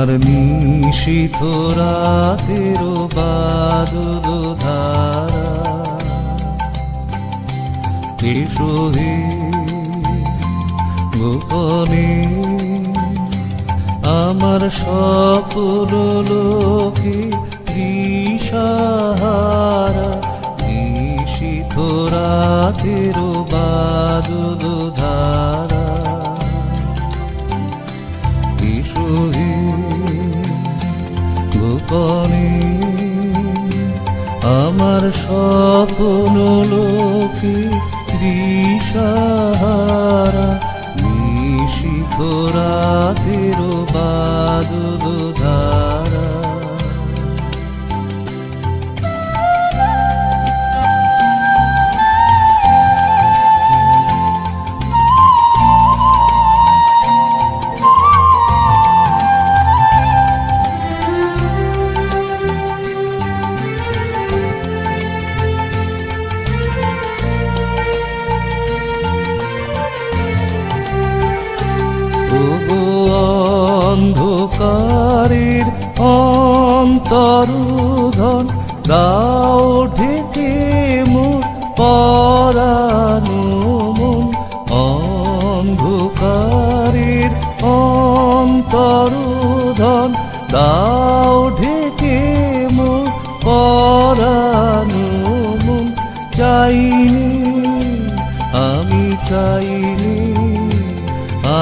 আমার নিশীথ রাতের বাদল ধারা। এসো হে গোপনে আমার সকল লোকে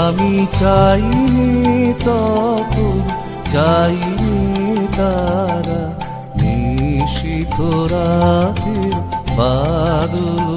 আমি চাই তখন চাই তারা নিশি রাতের বাদল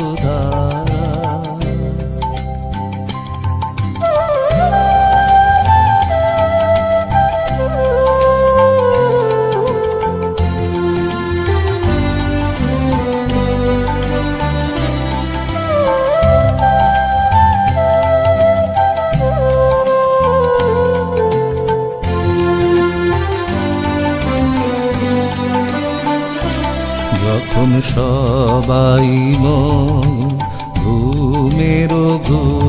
সবাই মন ঘুম।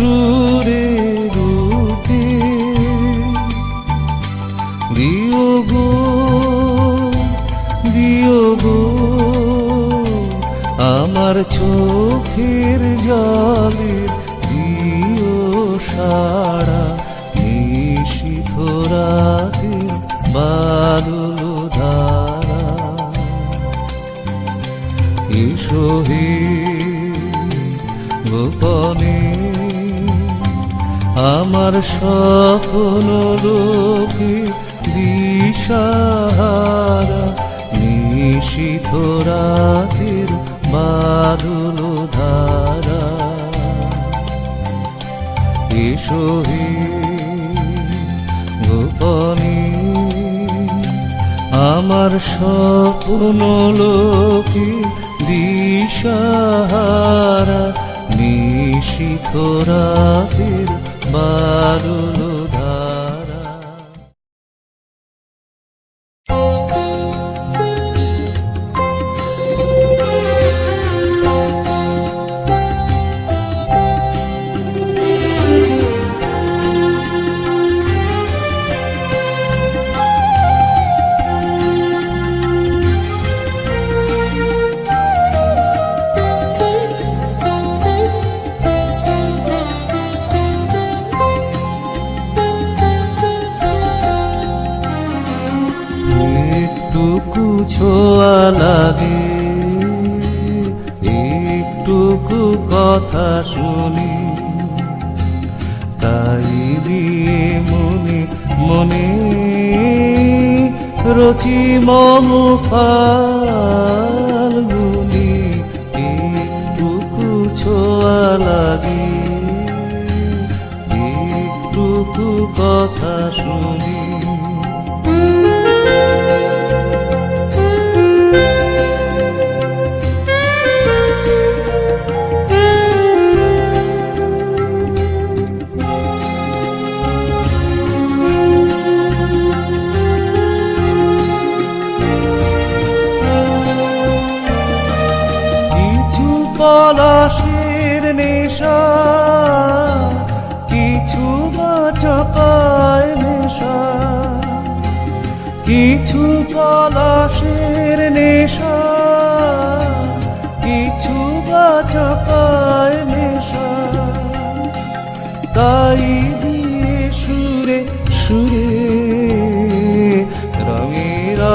সুরে রূপে দিও গো দিও গো আমার চোখের জলে আমার স্বপ্ন লোকে দিশাহারা, নিশিত রাতের বাদল ধারা এসো হে গোপনে, আমার স্বপ্ন লোকে দিশাহারা, নিশিত রাতের বাদল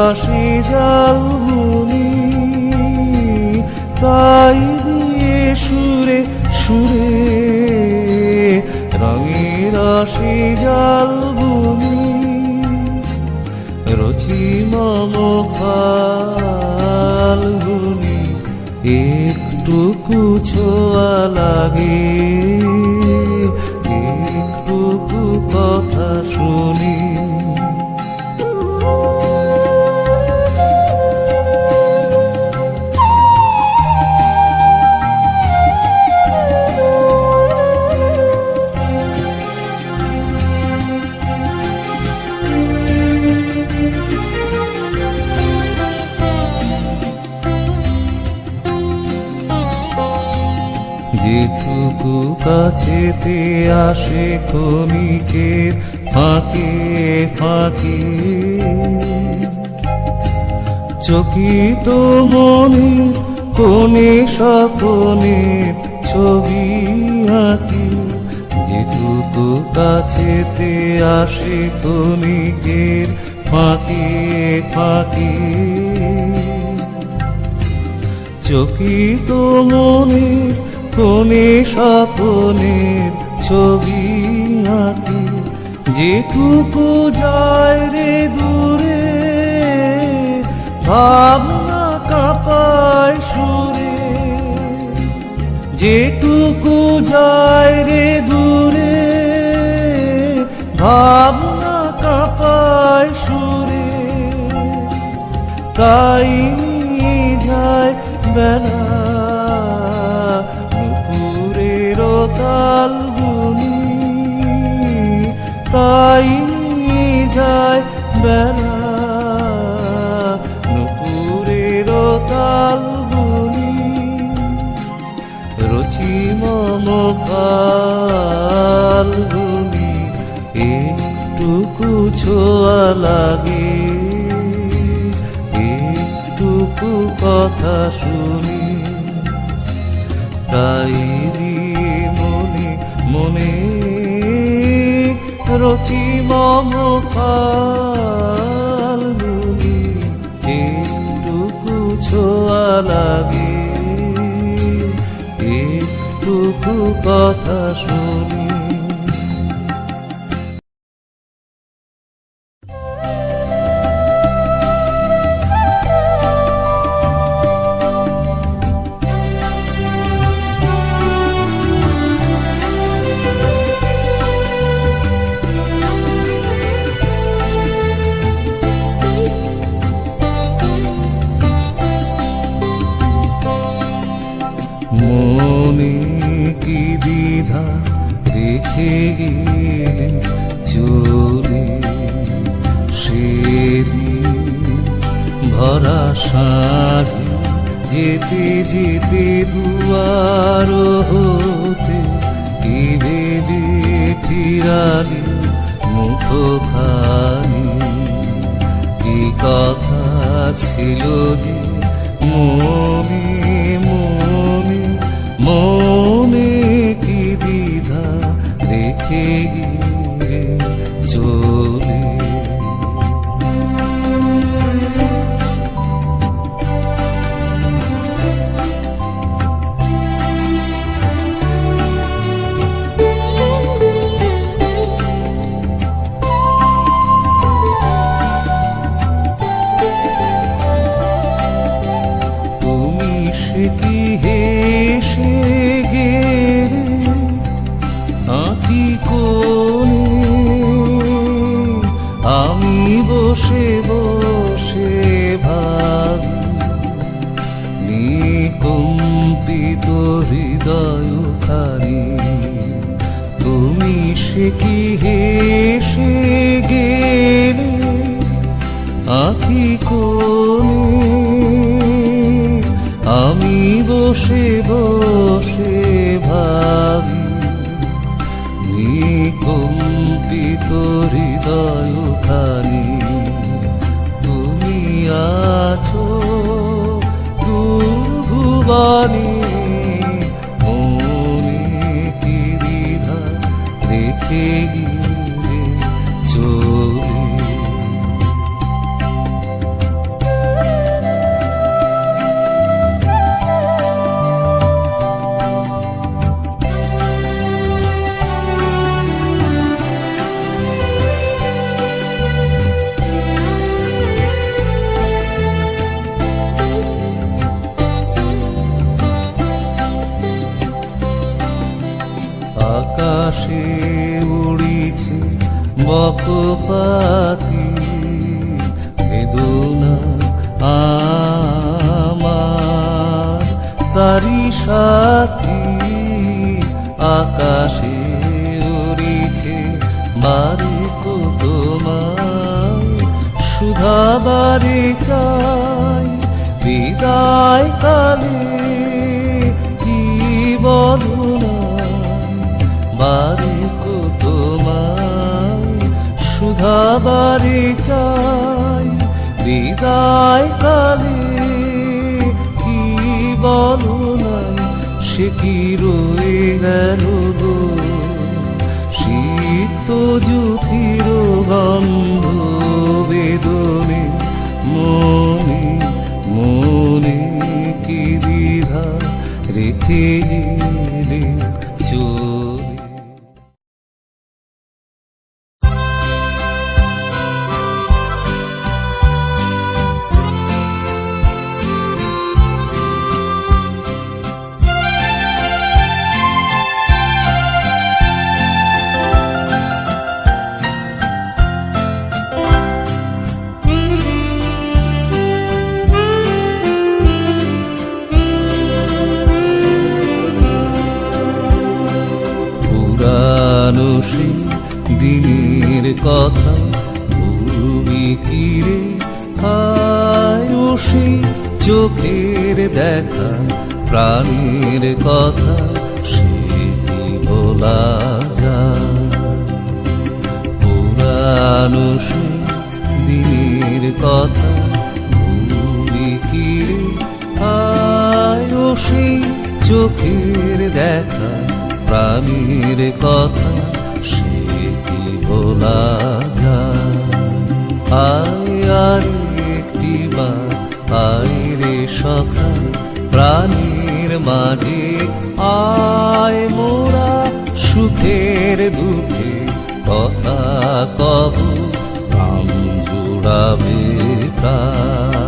আসে জাল বুনি তাই দিয়ে সুরে সুরে রঙের আসে জাল বুনি রচি মম ফাল্গুনি একটুকু ছোঁয়া লাগে। কাছেতে আসে ক্ষণিকের ফাঁকে ফাঁকে। চকিত মনে কোনে স্বপনের ছবি আঁকি। যেটুকু কাছেতে আসে ক্ষণিকের ফাঁকে ফাঁকে। চকিত মনে কোনে স্বপনের ছবি আঁকি। যেটুকু যায় রে দূরে, ভাবনা কাঁপায় সুরে। যেটুকু যায় রে দূরে, ভাবনা কাঁপায় সুরে। তাই যায় বেলা। তাল বুনি তাই যায় বেলা। নুপুরের তাল বুনি রচি মম ফাল্গুনি একটুকু ছোঁয়া লাগে। একটুকু কথা শুনি, তাই রচি মম ছোঁয়া লাগে একটুকু কথা শুনি। কথা ছিল যে মনে মনে মনে কি দ্বিধা রেখে গিয়ে বসে বসে ভাবি নিকম্পিত হৃদয় খানি তুমি সে কি হেসে গেলে? আঁকি কোণে আমি বসে বসে দুর্ভুবনে মনে কি দ্বিধা রেখে গিয়ে চলে বকপাতি বেদনা আমার। তারি সাথী আকাশে উড়িছে বারে তোমায়। সুধা বারে চাই বিদায় কালে রয়ে গেল শীত জ্যোতির গন্ধ মনে মনে কি দ্বিধা রেখে চোখের দেখা, প্রাণের কথা সে কি বলা যায়? দিনের কথা চোখের দেখা, প্রাণীর কথা সে কি বলা যায়? আয় আর একটি বার, আয় রে সখা প্রাণীর মাঝে আয় মোরা সুখের দুঃখে কথা কব আম জুড়াবে প্রাণ।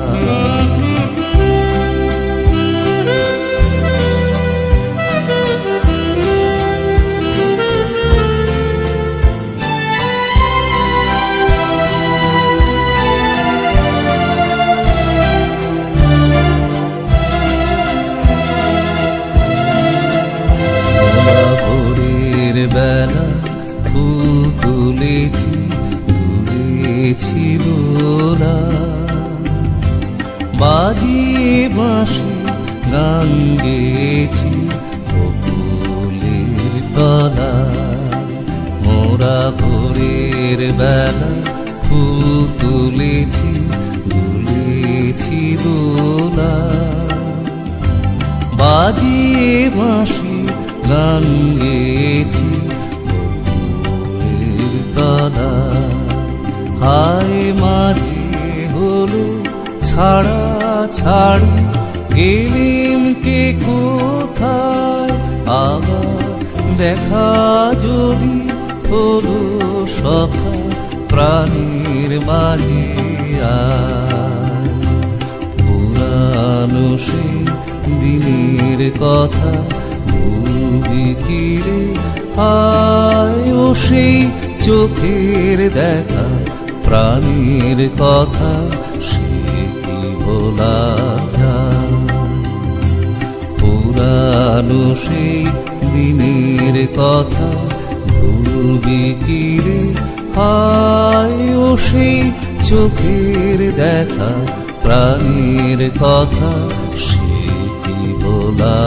বেলা ফুল তুলেছি তুলেছি দোলা। বাজিয়ে বাঁশি গান বকুলের তলা। হায় মাঝে হলো ছাড়া ছাড়ি, গেলিম কে কোথায়? আবার দেখা যদি হলো প্রাণীর মাঝে পুরানো সে দিনের কথা ভুলবি কিরে আয় সেই চোখের দেখা প্রাণীর কথা সে কি যায়? পুরানো সেই দিনের কথা ভুলবি কি রে হায় সেই চোখের দেখা প্রাণের কথা সে কি বলা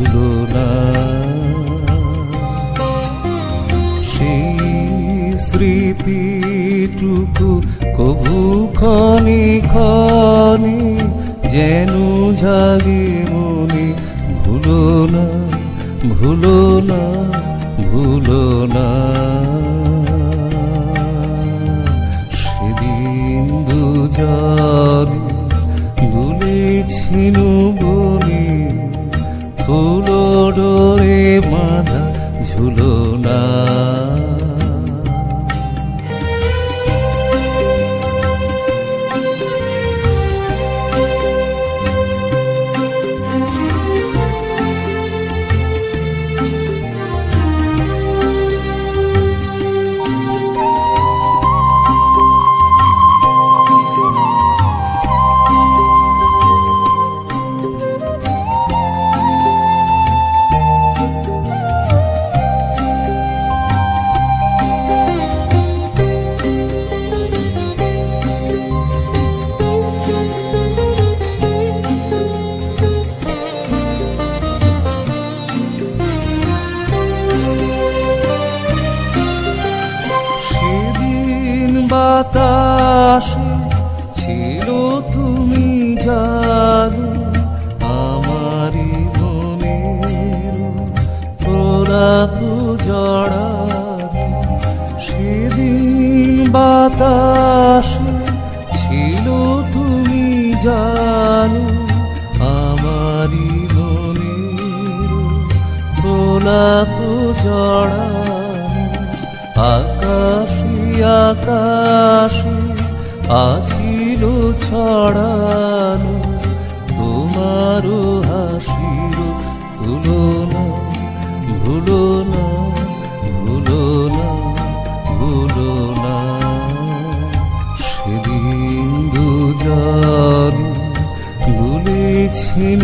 ঝুলনা সেই স্মৃতিটুকু কবু ক্ষণে ক্ষণে যেন জাগে মনে। ভুলো না ভুলো না ভুলো না। সেদিন দুজনে দুলেছিল ডোরে বাঁধা ঝুলো না। ছিল তুমি জানো আমারই মনের প্রলাপ জড়ানো সেদিন বাতাসে ছিল তুমি জানো আমারই মনের প্রলাপ জড়ানো আকাশে আকাশে আছিল ছড়ানো তোমারও হাসির তুলনা ভুলো না ভুলো না ভুলো না সেদিন দুজন দুলেছিল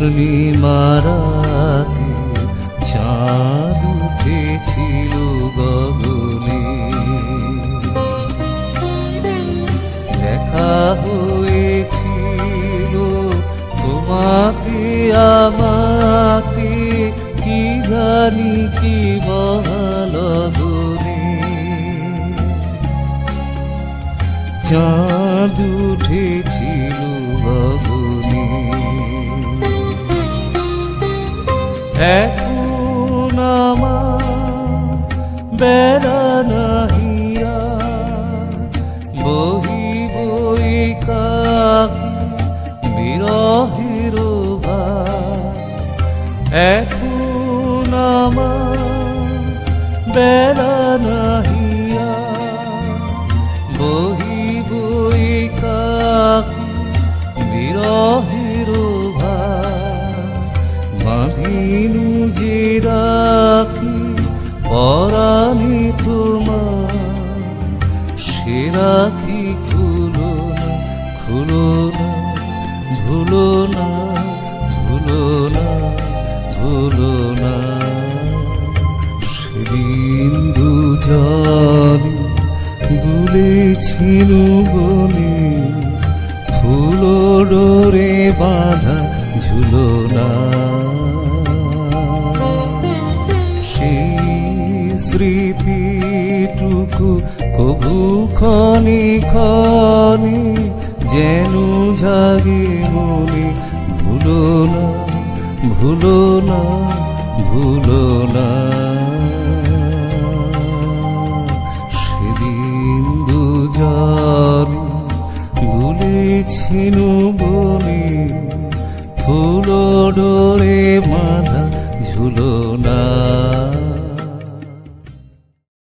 পূর্ণিমারাতে চাঁদ উঠেছিল গগনে। দেখা হয়েছিল, তোমাকে, আমাকে কি জানি কি বহালো গুনে চাঁদ উঠেছিল এখন আমার বেড়া নাহিয়া বহি বই কাকি বিরহের এখন দুলেছিল বনে, ফুলো ডোরে বাঁধা ঝুলো না। সেই স্মৃতিটুকু কবু ক্ষণে ক্ষণে যেন জাগে মনে, ভুলো না ভুলো না ভুলো না। ভুলেছিল বলে ফুল ডোরে মাধা ঝুলো না।